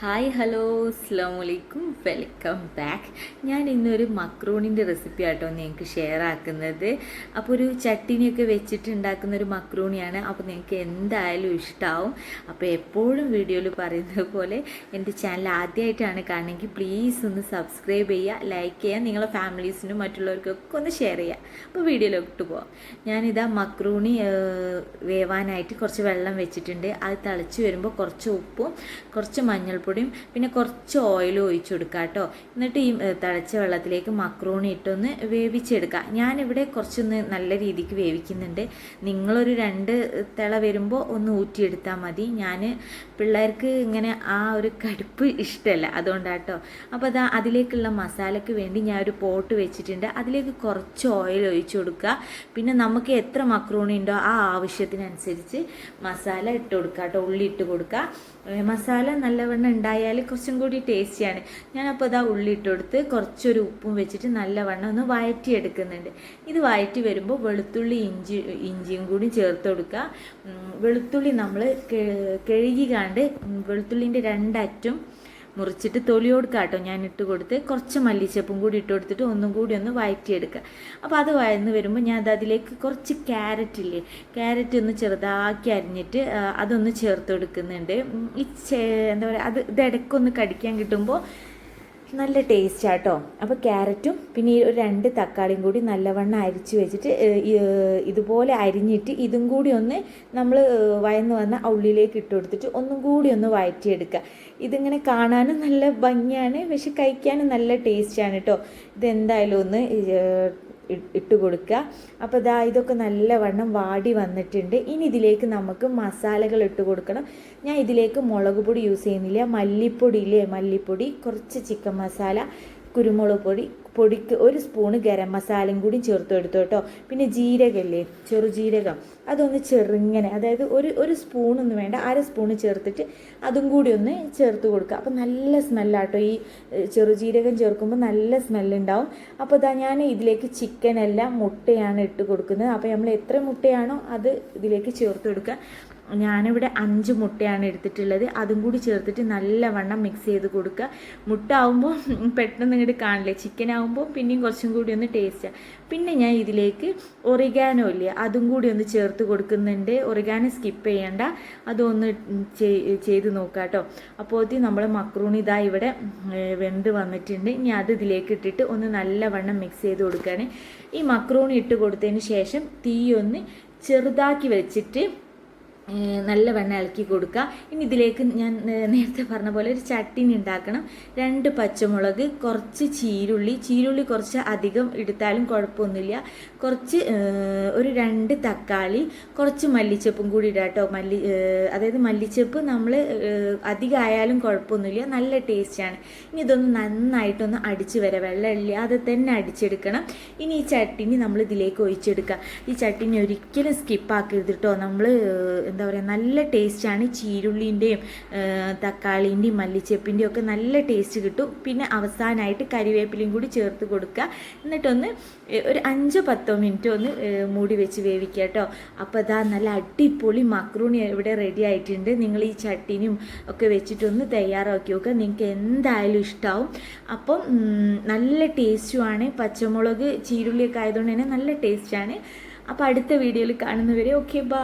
Hi hello അസ്ലാമലൈക്കും welcome back ഞാൻ ഇന്നൊരു മക്രൂണിന്റെ റെസിപ്പി ആട്ടോ നിങ്ങൾക്ക് ഷെയർ ആക്കുന്നത്. അപ്പോൾ ഒരു ചട്ടിനിയൊക്കെ വെച്ചിട്ട് ഉണ്ടാക്കുന്ന ഒരു മക്രൂണിയാണ്. അപ്പോൾ നിങ്ങൾക്ക് എന്തായാലും ഇഷ്ടമാവും അപ്പോൾ എപ്പോഴും വീഡിയോയിൽ പറയുന്നത് പോലെ എന്റെ ചാനൽ ആദ്യമായിട്ടാണ് കാണണമെങ്കിൽ പ്ലീസ് ഒന്ന് സബ്സ്ക്രൈബ് ചെയ്യുക ലൈക്ക് ചെയ്യുക നിങ്ങളെ ഫാമിലീസിനും മറ്റുള്ളവർക്കൊക്കെ ഒന്ന് ഷെയർ ചെയ്യുക. അപ്പോൾ വീഡിയോയിലോട്ട് പോവാം. ഞാനിതാ മക്രൂണി വേവാനായിട്ട് കുറച്ച് വെള്ളം വെച്ചിട്ടുണ്ട്. അത് തിളച്ച് വരുമ്പോൾ കുറച്ച് ഉപ്പും കുറച്ച് മഞ്ഞൾപ്പൊടിയും പിന്നെ കുറച്ച് ഓയിലും ഒഴിച്ചു കൊടുക്കുക കേട്ടോ എന്നിട്ട് ഈ തിളച്ച വെള്ളത്തിലേക്ക് മക്രൂണി ഇട്ടൊന്ന് വേവിച്ചെടുക്കുക ഞാനിവിടെ കുറച്ചൊന്ന് നല്ല രീതിക്ക് വേവിക്കുന്നുണ്ട്. നിങ്ങളൊരു രണ്ട് തിള വരുമ്പോൾ ഒന്ന് ഊറ്റിയെടുത്താൽ മതി. ഞാൻ പിള്ളേർക്ക് ഇങ്ങനെ ആ ഒരു കടുപ്പ് ഇഷ്ടമല്ല അതുകൊണ്ടാട്ടോ അപ്പോൾ അതാ അതിലേക്കുള്ള മസാലയ്ക്ക് വേണ്ടി ഞാൻ ഒരു പോട്ട് വെച്ചിട്ടുണ്ട്. അതിലേക്ക് കുറച്ച് ഓയിൽ ഒഴിച്ചു കൊടുക്കുക പിന്നെ നമുക്ക് എത്ര മക്രൂണി ഉണ്ടോ ആ ആവശ്യത്തിനനുസരിച്ച് മസാല ഇട്ട് കൊടുക്കുക കേട്ടോ ഉള്ളി ഇട്ട് കൊടുക്കുക മസാല നല്ലവണ്ണം ഉണ്ടായാൽ കുറച്ചും കൂടി ടേസ്റ്റിയാണ് ഞാനപ്പോൾ അതാ ഉള്ളി ഇട്ട് കൊടുത്ത് കുറച്ചൊരു ഉപ്പും വെച്ചിട്ട് നല്ലവണ്ണം ഒന്ന് വഴറ്റിയെടുക്കുന്നുണ്ട്. ഇത് വഴറ്റി വരുമ്പോൾ വെളുത്തുള്ളി ഇഞ്ചി ഇഞ്ചിയും കൂടി ചേർത്ത് കൊടുക്കുക. വെളുത്തുള്ളി നമ്മൾ കഴുകി കണ്ട് വെളുത്തുള്ളിന്റെ രണ്ടറ്റും മുറിച്ചിട്ട് തൊലിയോട് കാട്ടോ. ഞാൻ ഇട്ട് കൊടുത്ത് കുറച്ച് മല്ലിച്ചപ്പും കൂടി ഇട്ട് കൊടുത്തിട്ട് ഒന്നും കൂടി ഒന്ന് വഴറ്റിയെടുക്കുക അപ്പോൾ അത് വഴന്ന് വരുമ്പോൾ ഞാൻ അത് അതിലേക്ക് കുറച്ച് ക്യാരറ്റ് ഇല്ലേ ക്യാരറ്റ് ഒന്ന് ചെറുതാക്കി അരിഞ്ഞിട്ട് അതൊന്ന് ചേർത്ത് കൊടുക്കുന്നുണ്ട് ഈ എന്താ പറയുക അത് ഇടയ്ക്കൊന്ന് കടിക്കാൻ കിട്ടുമ്പോൾ നല്ല ടേസ്റ്റ് ആട്ടോ അപ്പോൾ ക്യാരറ്റും പിന്നെ ഈ ഒരു രണ്ട് തക്കാളിയും കൂടി നല്ലവണ്ണം അരിച്ച് വെച്ചിട്ട് ഇതുപോലെ അരിഞ്ഞിട്ട് ഇതും കൂടി ഒന്ന് നമ്മൾ വയന്ന് വന്ന ഉള്ളിലേക്ക് ഇട്ട് കൊടുത്തിട്ട് ഒന്നും കൂടി ഒന്ന് വഴറ്റിയെടുക്കുക ഇതിങ്ങനെ കാണാനും നല്ല ഭംഗിയാണ് പക്ഷെ കഴിക്കാനും നല്ല ടേസ്റ്റാണ് കേട്ടോ ഇതെന്തായാലും ഒന്ന് ഇട്ട് കൊടുക്കുക അപ്പോൾ ഇതാ ഇതൊക്കെ നല്ലവണ്ണം വാടി വന്നിട്ടുണ്ട്. ഇനി ഇതിലേക്ക് നമുക്ക് മസാലകൾ ഇട്ട് കൊടുക്കണം ഞാൻ ഇതിലേക്ക് മുളക് പൊടി യൂസ് ചെയ്യുന്നില്ല. മല്ലിപ്പൊടി ഇല്ലേ? മല്ലിപ്പൊടി കുറച്ച് ചിക്കൻ മസാല കുരുമുളക് പൊടി പൊടിക്ക് ഒരു സ്പൂണ് ഗരം മസാലയും കൂടി ചേർത്ത് എടുത്തു കേട്ടോ. പിന്നെ ജീരകല്ലേ? ചെറുജീരകം അതൊന്ന് ചെറുങ്ങനെ അതായത് ഒരു ഒരു സ്പൂണൊന്നും വേണ്ട അര സ്പൂണ് ചേർത്തിട്ട് അതും കൂടി ഒന്ന് ചേർത്ത് കൊടുക്കുക. അപ്പോൾ നല്ല സ്മെല്ലാട്ടോ ഈ ചെറുജീരകം ചേർക്കുമ്പോൾ നല്ല സ്മെല്ലുണ്ടാവും അപ്പോൾ ഇതാ ഞാൻ ഇതിലേക്ക് ചിക്കൻ എല്ലാം മുട്ടയാണ് ഇട്ട് കൊടുക്കുന്നത്. അപ്പോൾ നമ്മൾ എത്ര മുട്ടയാണോ അത് ഇതിലേക്ക് ചേർത്ത് കൊടുക്കുക. ഞാനിവിടെ അഞ്ച് മുട്ടയാണ് എടുത്തിട്ടുള്ളത്. അതും കൂടി ചേർത്തിട്ട് നല്ലവണ്ണം മിക്സ് ചെയ്ത് കൊടുക്കുക മുട്ട ആവുമ്പോൾ പെട്ടെന്ന് ഇങ്ങോട്ട് കാണില്ലേ? ചിക്കൻ ആവുമ്പോൾ പിന്നെയും കുറച്ചും കൂടി ഒന്ന് ടേസ്റ്റാണ് പിന്നെ ഞാൻ ഇതിലേക്ക് ഒറിഗാനോ ഇല്ലേ? അതും കൂടി ഒന്ന് ചേർത്ത് കൊടുക്കുന്നുണ്ട്. ഒറിഗാനോ സ്കിപ്പ് ചെയ്യണ്ട. അതൊന്ന് ചെയ്- ചെയ്ത് നോക്കാം കേട്ടോ അപ്പോൾ നമ്മൾ മക്രൂണി ഇതാ ഇവിടെ വെന്ത് വന്നിട്ടുണ്ട്. ഇനി അത് ഇതിലേക്ക് ഇട്ടിട്ട് ഒന്ന് നല്ലവണ്ണം മിക്സ് ചെയ്ത് കൊടുക്കുകയാണ് ഈ മക്രൂണി ഇട്ട് കൊടുത്തതിന് ശേഷം തീയൊന്ന് ചെറുതാക്കി വെച്ചിട്ട് നല്ലവണ്ണം ഇളക്കി കൊടുക്കുക. ഇനി ഇതിലേക്ക് ഞാൻ നേരത്തെ പറഞ്ഞ പോലെ ഒരു ചട്ടിനി ഉണ്ടാക്കണം. രണ്ട് പച്ചമുളക് കുറച്ച് ചീരുള്ളി. ചീരുള്ളി കുറച്ച് അധികം എടുത്താലും കുഴപ്പമൊന്നുമില്ല. കുറച്ച് ഒരു രണ്ട് തക്കാളി കുറച്ച് മല്ലിച്ചപ്പും കൂടി ഇടാം കേട്ടോ മല്ലി അതായത് മല്ലിച്ചപ്പ് നമ്മൾ അധികം ആയാലും കുഴപ്പമൊന്നുമില്ല. നല്ല ടേസ്റ്റാണ് ഇനി ഇതൊന്ന് നന്നായിട്ടൊന്ന് അടിച്ച് വരാം. വെള്ളമില്ലാതെ തന്നെ അടിച്ചെടുക്കണം. ഇനി ഈ ചട്ടിനി നമ്മൾ ഇതിലേക്ക് ഒഴിച്ചെടുക്കുക. ഈ ചട്ടിനി ഒരിക്കലും സ്കിപ്പാക്കരുത് കേട്ടോ നമ്മൾ എന്താ പറയുക നല്ല ടേസ്റ്റാണ് ചീരുള്ളിന്റെയും തക്കാളിന്റെയും മല്ലിച്ചപ്പിന്റെയും ഒക്കെ നല്ല ടേസ്റ്റ് കിട്ടും. പിന്നെ അവസാനമായിട്ട് കരിവേപ്പിലയും കൂടി ചേർത്ത് കൊടുക്കുക. എന്നിട്ടൊന്ന് ഒരു അഞ്ചോ പത്തോ മിനിറ്റ് ഒന്ന് മൂടി വെച്ച് വേവിക്കുക കേട്ടോ. അപ്പോൾ അതാ നല്ല അടിപൊളി മക്രൂണി ഇവിടെ റെഡി ആയിട്ടുണ്ട്. നിങ്ങൾ ഈ ചട്ടിനും ഒക്കെ വെച്ചിട്ടൊന്ന് തയ്യാറാക്കി നോക്കുക. നിങ്ങൾക്ക് എന്തായാലും ഇഷ്ടമാവും അപ്പം നല്ല ടേസ്റ്റുമാണ് പച്ചമുളക് ചീരുള്ളിയൊക്കെ ആയതുകൊണ്ട് തന്നെ നല്ല ടേസ്റ്റാണ് അപ്പോൾ അടുത്ത വീഡിയോയിൽ കാണുന്നവരെ ഓക്കെ ബൈ